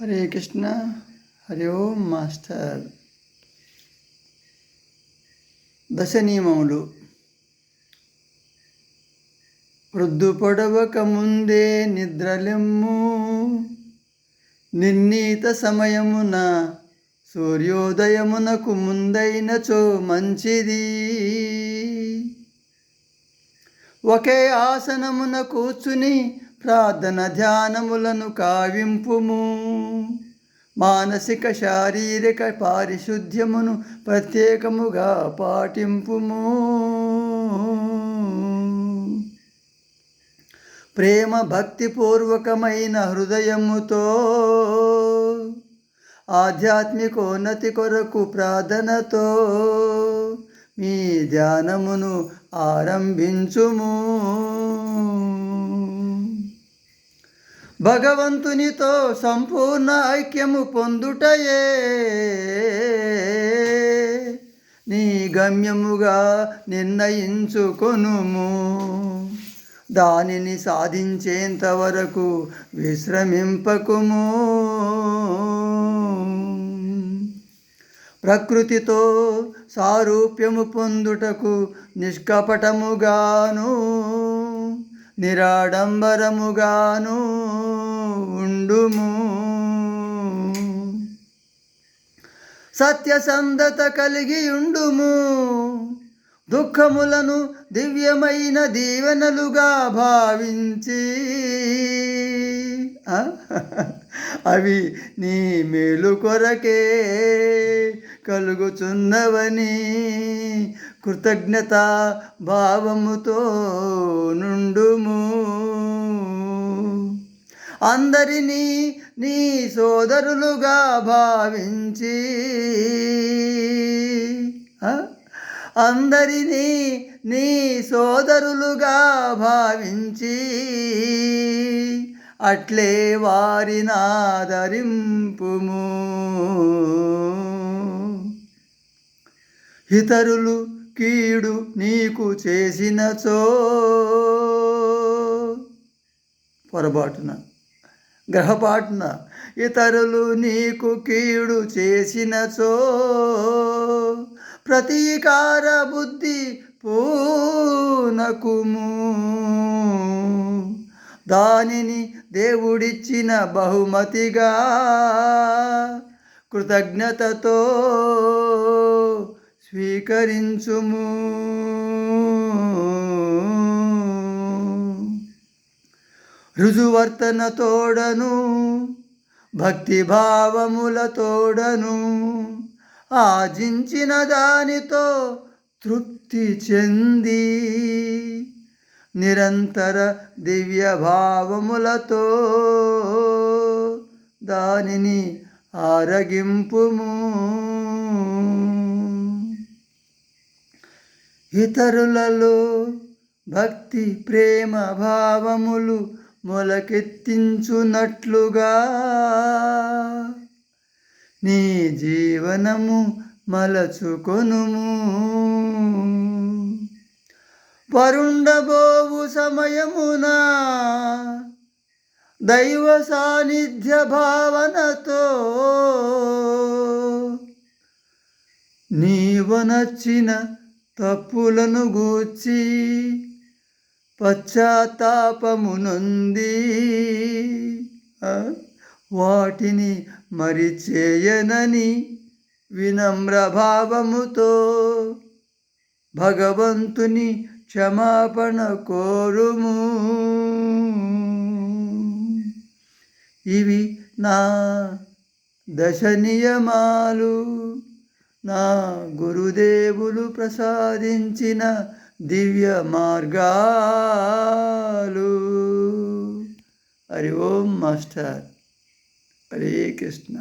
Hare Krishna Hari Om master. దశ నియమములు వృద్ధు పొడవక ముందే నిద్రలెమ్ము. నిర్ణీత సమయమున సూర్యోదయమునకు ముందైనచో మంచిది. ఒకే ఆసనమున కూర్చుని ప్రార్థన ధ్యానములను కావింపుము. మానసిక శారీరక పారిశుద్ధ్యమును ప్రత్యేకముగా పాటింపుము. ప్రేమ భక్తిపూర్వకమైన హృదయముతో ఆధ్యాత్మికోన్నతి కొరకు ప్రార్థనతో మీ ధ్యానమును ఆరంభించుము. భగవంతునితో సంపూర్ణ ఐక్యము పొందుటయే. నీ గమ్యముగా నిర్ణయించుకొనుము. దానిని సాధించేంత వరకు విశ్రమింపకుము. ప్రకృతితో సారూప్యము పొందుటకు నిష్కపటముగాను నిరాడంబరముగాను ఉండుము సత్యసంధత కలిగి ఉండుము. దుఃఖములను దివ్యమైన దీవెనలుగా భావించి. అవి నీ మేలు కొరకే కలుగుచున్నవని కృతజ్ఞత భావముతో నుండుము. అందరినీ నీ సోదరులుగా భావించి. అందరినీ నీ సోదరులుగా భావించి. అట్లే వారినాదరింపుము ఇతరులు కీడు నీకు చేసినచో. పొరపాటున గ్రహపాట్న ఇతరులు నీకు కీడు చేసినచో. ప్రతీకార బుద్ధి పూనకుము. దానిని దేవుడిచ్చిన బహుమతిగా కృతజ్ఞతతో స్వీకరించుము. రుజువర్తన తోడను భక్తిభావముల తోడను ఆజించిన దానితో తృప్తి చెంది నిరంతర దివ్య భావములతో దానిని ఆరగింపుము. ఇతరులలో భక్తి ప్రేమ భావములు మొలకెత్తించునట్లుగా. నీ జీవనము మలచుకొనుము. పరుండబోవు సమయమున దైవ సాన్నిధ్య భావనతో. నీవనచ్చిన తప్పులను గూర్చి పశ్చాత్తాపమునుంది. వాటిని మరిచేయనని వినమ్రభావముతో భగవంతుని క్షమాపణ కోరుము. ఇవి నా దశ నియమాలు నా గురుదేవులు ప్రసాదించిన దివ్య మార్గాలు హరి ఓం మాస్టర్ హరే కృష్ణ